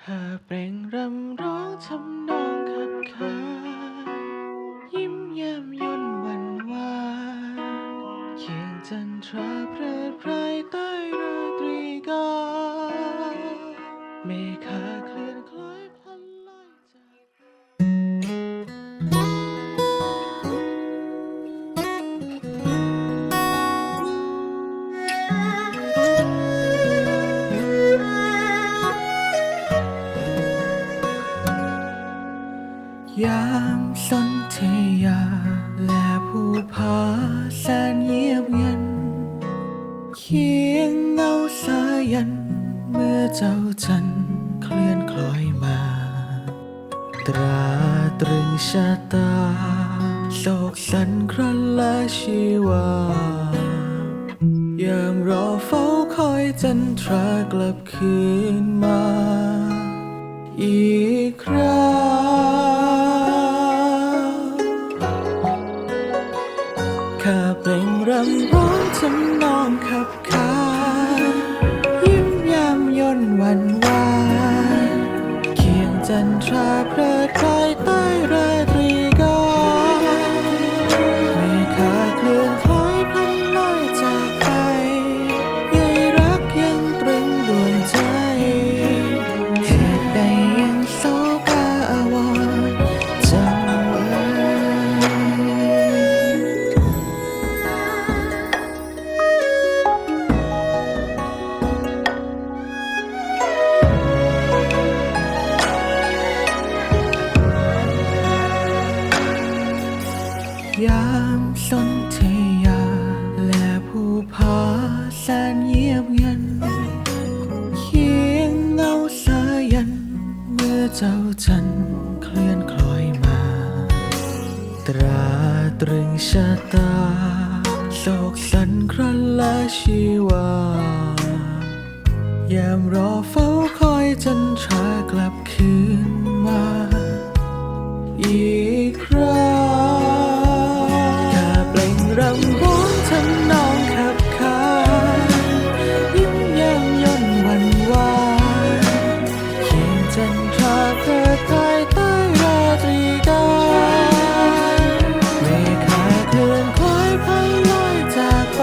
เธอเปล่งรำร้องทำนองขับขานยิ้มแย้มย่นหวันหวานเคียงจันทราเพลิดเพลายใต้ราตรีกาเมฆ ยามสนเทยา และผู้พาแสนเยียบเย็นเคียงเงาสายัน เมื่อเจ้าจันเคลื่อนคล้อยมา ตราตรึงชะตาโศกสันครันและชีวายังรอเฝ้าคอยจันทรากลับคืนมา อีกครั้ง เปล่งรำร้องจำนองขับขานยิ้มยามย่นวันวานเคียงจันทราเพลิ ยามสนเทยา และผู้พาแสนเยียบเย็นเคียงเงาสายัน เมื่อเจ้าจันเคลื่อนคล้อยมา ตราตรึงชะตาโศกสันครันและชีวายามรอเฝ้าคอยจนทรากลับคืน จันทราเพลิดเพลายใต้ราตรีกาเมฆาเคลื่อนคล้อยพันลอยจากไป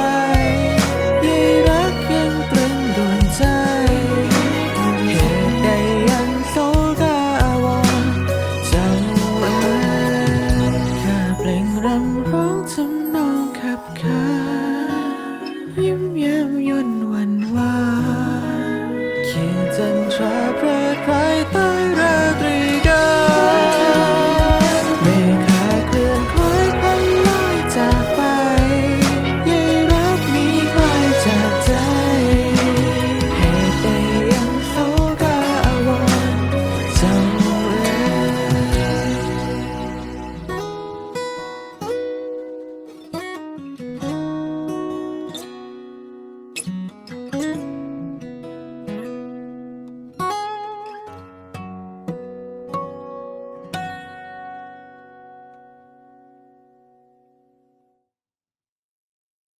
ยีรักยังตรึงดวงใจ เหตุใดยังโศกาอาวรณ์จำไว้ข้าเปล่งรำร้องทำนองขับขานยิ้มแย้มย่นหวันหวานเคียงจันทรา